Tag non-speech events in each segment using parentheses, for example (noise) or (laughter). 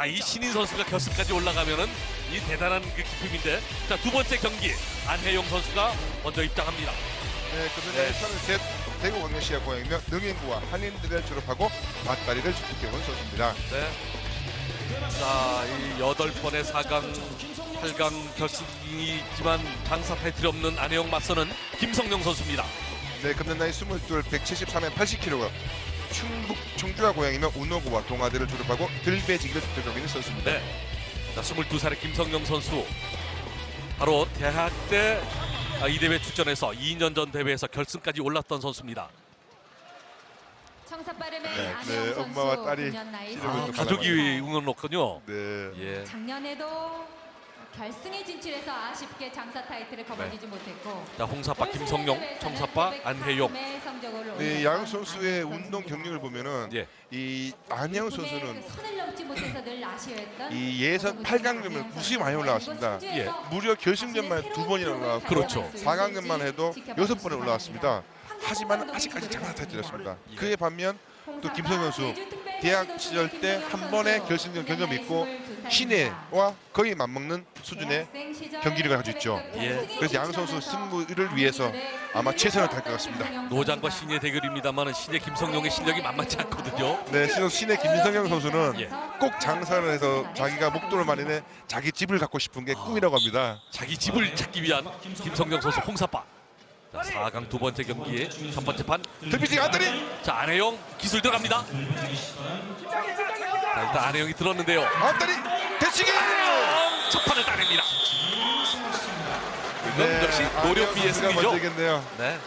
자, 이 신인 선수가 결승까지 올라가면은 이 대단한 그 기쁨인데. 자, 두 번째 경기 안혜영 선수가 먼저 입장합니다. 네, 금연장의 33 대구 광역시의 고향이며 능인구와 한인대를 졸업하고 맞다리를 주특해온 선수입니다. 네. 자, 이 여덟 번의 4강, 8강 결승이지만 장사 타이틀이 없는 안혜영 맞서는 김성령 선수입니다. 네, 금년 나이 22, 173에 80kg. 충북 청주와 고향이며 운호구와 동아대를 졸업하고 들배지기를 주특하고 있는 선수입니다. 네. 자, 22살의 김성령 선수. 바로 대학 때 아, 이 대회 출전해서 2년 전 대회에서 결승까지 올랐던 선수입니다. 청사 빠름의 네, 네, 선수 엄마와 딸이 9년 나이 이름을 아, 좀 가족이 응원 넣군요. 네. 예. 작년에도 결승에 진출해서 아쉽게 장사 타이틀을 거머쥐지 못했고 자, 홍사빠 김성령, 청사빠 안혜용. 네, 양 선수의 운동 경력을 보면은 예. 이 안영 선수는 그 선을 넘지 못해서 늘 아쉬워했던 이 예선 8강전을 무수히 많이 올라왔습니다. 예. 무려 결승전만 두 번이나 올라왔고 그렇죠. 4강전만 해도 여섯 번에 올라왔습니다. 하지만 아직까지 장사 타이틀이었습니다. 그에 반면 또 김성현 선수 대학 시절 때 한 번의 결승전 경험이 있고 시내와 거의 맞먹는 수준의 경기력을 가지고 있죠. 예. 그래서 양 선수 승부를 위해서 아마 최선을 다할 것 같습니다. 노장과 신의 대결입니다만 신의 김성령의 실력이 만만치 않거든요. 네, 신의 김성현 선수는 예. 꼭 장사를 해서 자기가 목돈을 마련해 자기 집을 갖고 싶은 게 꿈이라고 합니다. 자기 집을 찾기 위한 김성령 선수 홍사빠. 자, 4강 두 번째 경기의 첫 번째 판. 들비지 안다리 자, 안혜영 기술 들어갑니다. 자, 일단 안혜영이 들었는데요. 안다리 대치기 첫 판을 따냅니다. 이건 역시 승리죠. 먼저겠네요. 네.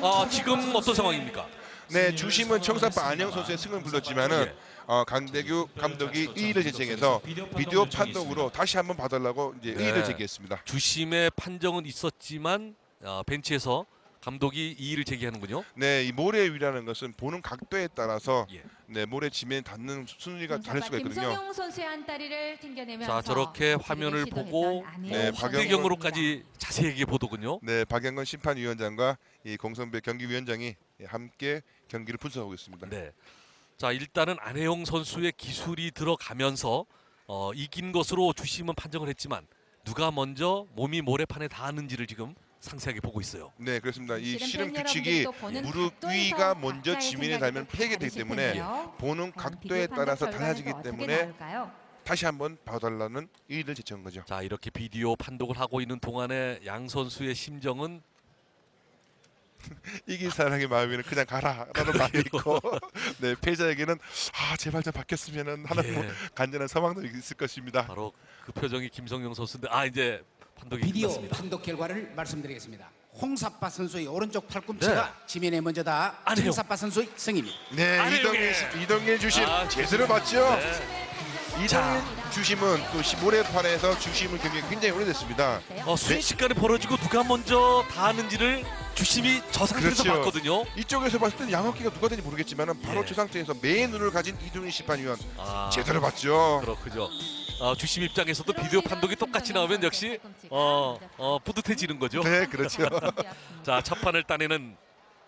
어, 지금 어떤 상황입니까? 네, 주심은 청사파 안영 선수의 승을 불렀지만은 예. 어, 강대규 감독이 의의를 제청해서 비디오 판독으로 다시 한번 봐달라고 이제 네. 의의를 제기했습니다. 주심의 판정은 있었지만 어, 벤치에서 감독이 이의를 제기하는군요. 네, 이 모래 위라는 것은 보는 각도에 따라서 예. 네 모래 지면에 닿는 순위가 다를 수가 있거든요. 김성용 선수의 한 다리를 튕겨내면서 자, 저렇게 화면을 보고 네, 선수입니다. 박영- 박대경으로까지 자세하게 보더군요. 네, 박영건 심판위원장과 이 공성배 경기위원장이 함께 경기를 분석하고 있습니다. 네. 자, 일단은 안혜영 선수의 기술이 들어가면서 어, 이긴 것으로 주심은 판정을 했지만 누가 먼저 몸이 모래판에 닿았는지를 지금 상세하게 보고 있어요. 네, 그렇습니다. 이 실은 팬 규칙이 여러분들도 보는 무릎 각도에서 위가 먼저 각자의 지면에 생각이 닿으면 또 폐기되기 다르실 때문에 텐데요. 보는 각도에 판독 따라서 결과는 달라지기 또 어떻게 때문에 나올까요? 다시 한번 봐달라는 의의를 제청한 거죠. 자, 이렇게 비디오 판독을 하고 있는 동안에 양 선수의 심정은 (laughs) 이긴 사람의 마음에는 그냥 가라라는 (laughs) 말이 있고 (laughs) 네 패자에게는 아 제발 좀 바뀌었으면 하는 예. 뭐 간절한 소망도 있을 것입니다. 바로 그 표정이 김성용 선수인데 아 이제 판독이 비디오 끝났습니다. 판독 결과를 말씀드리겠습니다. 홍사빠 선수의 오른쪽 팔꿈치가 네. 지면에 먼저 다 아니요. 청사빠 선수의 승입니다. 네 아니, 이동일 여기. 이동일 주심 아, 제대로 봤죠. 네. 이동일 주심은 또 시- 모래판에서 주심을 경력이 굉장히 오래됐습니다. 어, 순식간에 벌어지고 누가 먼저 닿았는지를 주심이 저 상태에서 그렇죠. 봤거든요. 이쪽에서 봤을 때는 양호기가 누가 되는지 모르겠지만 바로 예. 저 상태에서 매의 눈을 가진 이동일 심판위원 아, 제대로 봤죠. 그렇군요. 어, 주심 입장에서도 비디오 판독이 똑같이 나오면 역시 어, 어, 뿌듯해지는 거죠. 네 그렇죠. (laughs) 자, 첫 판을 따내는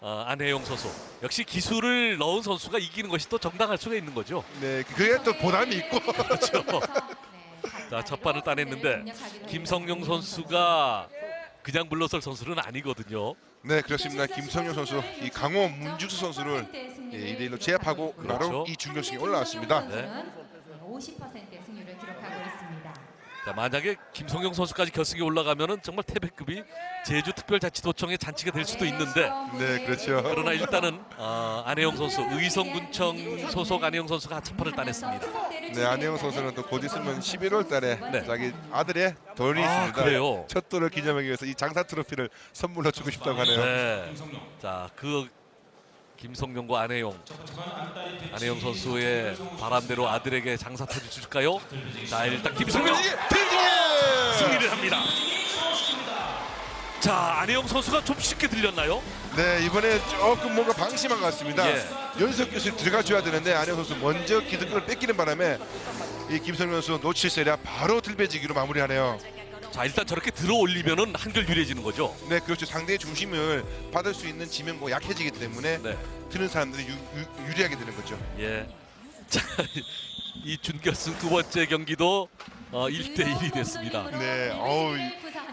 어, 안혜영 선수. 역시 기술을 넣은 선수가 이기는 것이 또 정당할 수가 있는 거죠. 네 그게 또 보람이 있고 그렇죠. (laughs) 자, 첫 판을 따냈는데 김성용 선수가 그냥 물러설 선수는 아니거든요. 네 그렇습니다. 김성현 선수 이 강호 문주수 선수를 예, 2대1로 제압하고 바로 그렇죠. 이 준결승에 올라왔습니다. 네. 50%의 승률을 기록하고 있습니다. 자, 만약에 김성용 선수까지 결승에 올라가면은 정말 태백급이 제주특별자치도청의 잔치가 될 수도 있는데 네, 그렇죠. 그러나 일단은 어, 안혜영 선수 의성군청 소속 안혜영 선수가 첫 판을 따냈습니다. 네, 안혜영 선수는 또 곧 있으면 11월 달에 네. 자기 아들의 돌이 아, 있습니다. 그래요? 첫 돌을 기념하기 위해서 이 장사 트로피를 선물로 주고 싶다고 하네요. 네. 자, 그 김성용과 안혜영. 안혜영 선수의 바람대로 아들에게 장사 터주 줄까요? 자, 일단 김성용 승리를 합니다. 자, 안혜영 선수가 좀 쉽게 들렸나요? 네, 이번에 조금 뭔가 방심한 것 같습니다. 예. 연속 기술 들어가 줘야 되는데 안혜영 선수 먼저 기득권을 뺏기는 바람에 이 김성현 선수 놓칠 세라 바로 들배지기로 마무리하네요. 자, 일단 저렇게 들어 올리면은 한결 유리해지는 거죠. 네, 그렇죠. 상대의 중심을 받을 수 있는 지면고 약해지기 때문에 네. 드는 사람들이 유, 유, 유리하게 되는 거죠. 예. (laughs) 자, 이 준결승 두 번째 경기도 어, 1대 1이 됐습니다. 네, 어우, 이-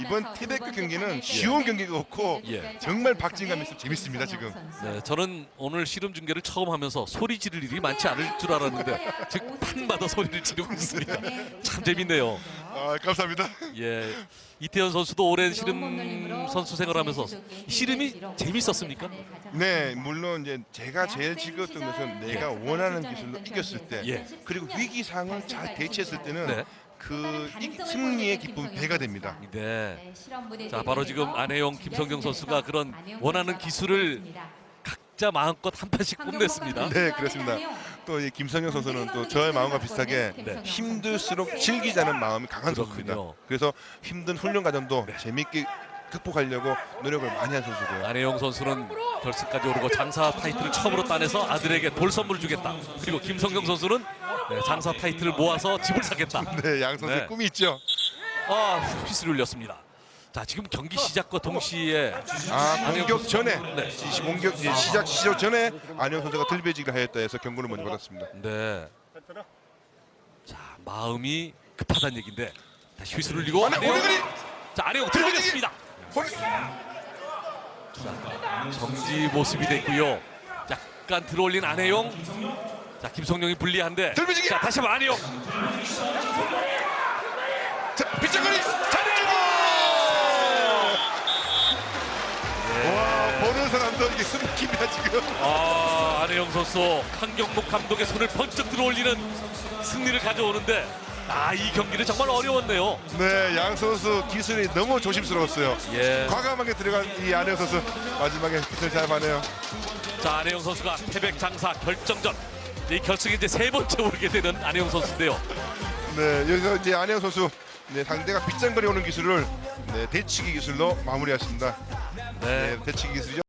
이번 티베크 경기는 쉬운 경기가 없고 예. 정말 박진감 있어 재밌습니다 지금. 네, 저는 오늘 씨름 중계를 처음 하면서 소리 지를 일이 많지 않을 줄 알았는데 지금 판마다 소리를 지르고 있습니다. 참 재밌네요. 아 감사합니다. 예, 이태현 선수도 오랜 씨름 선수 생활하면서 씨름이 재밌었습니까? 네, 물론 이제 제가 제일 즐거웠던 것은 내가 원하는 기술로 이겼을 때, 예. 그리고 위기 상황을 잘 대처했을 때는 네. 그 이- 승리의 기쁨이 배가 됩니다. 네. 자, 바로 지금 안혜영, 김성경 선수가 그런 원하는 기술을 각자 마음껏 한 판씩 뽐냈습니다. 네, 그렇습니다. 또 이 김성현 선수는 또 저의 마음과 비슷하게 네. 힘들수록 즐기자는 마음이 강한 선수입니다. 그렇군요. 그래서 힘든 훈련 과정도 재밌게 극복하려고 노력을 많이 한 선수고요. 안혜영 선수는 결승까지 오르고 장사 타이틀을 처음으로 따내서 아들에게 돌 선물을 주겠다. 그리고 김성경 선수는 네, 장사 타이틀을 모아서 집을 사겠다. (laughs) 네, 양 선수의 네. 꿈이 있죠. 아, 휘슬이 울렸습니다. 자, 지금 경기 시작과 동시에 아, 공격 전에 네. 이 공격 이제 시작 시작 전에 안영 선수가 들배지기를 하였다 해서 경고를 먼저 받았습니다. 네. 자, 마음이 급하다는 얘긴데 다시 휘슬 울리고 안혜 안혜영. 오리그리 자, 안혜영 들어오겠습니다. 홀- 정지 모습이 됐고요. 약간 들어올린 안혜영. 자, 김성룡이 불리한데. 들배지기! 자, 다시 한번 안혜영. 자, 빗장거리 잘해주고. 와, 보는 사람도 이게 숨깁니다 지금. 아, 안혜영 선수 한경목 감독의 손을 번쩍 들어올리는 승리를 가져오는데 아, 이 경기는 정말 어려웠네요. 네, 양 선수 기술이 너무 조심스러웠어요. 예. 과감하게 들어간 이 안영 선수 마지막에 기술 잘 봐내요. 자, 안혜영 선수가 태백 장사 결정전. 이 결승에 이제 세 번째 오르게 되는 안혜영 선수인데요. 네, 여기서 이제 안영 선수 네, 상대가 빗장거리 오는 기술을 네, 대치기 기술로 마무리하십니다. 네. 네, 대치기 기술이죠.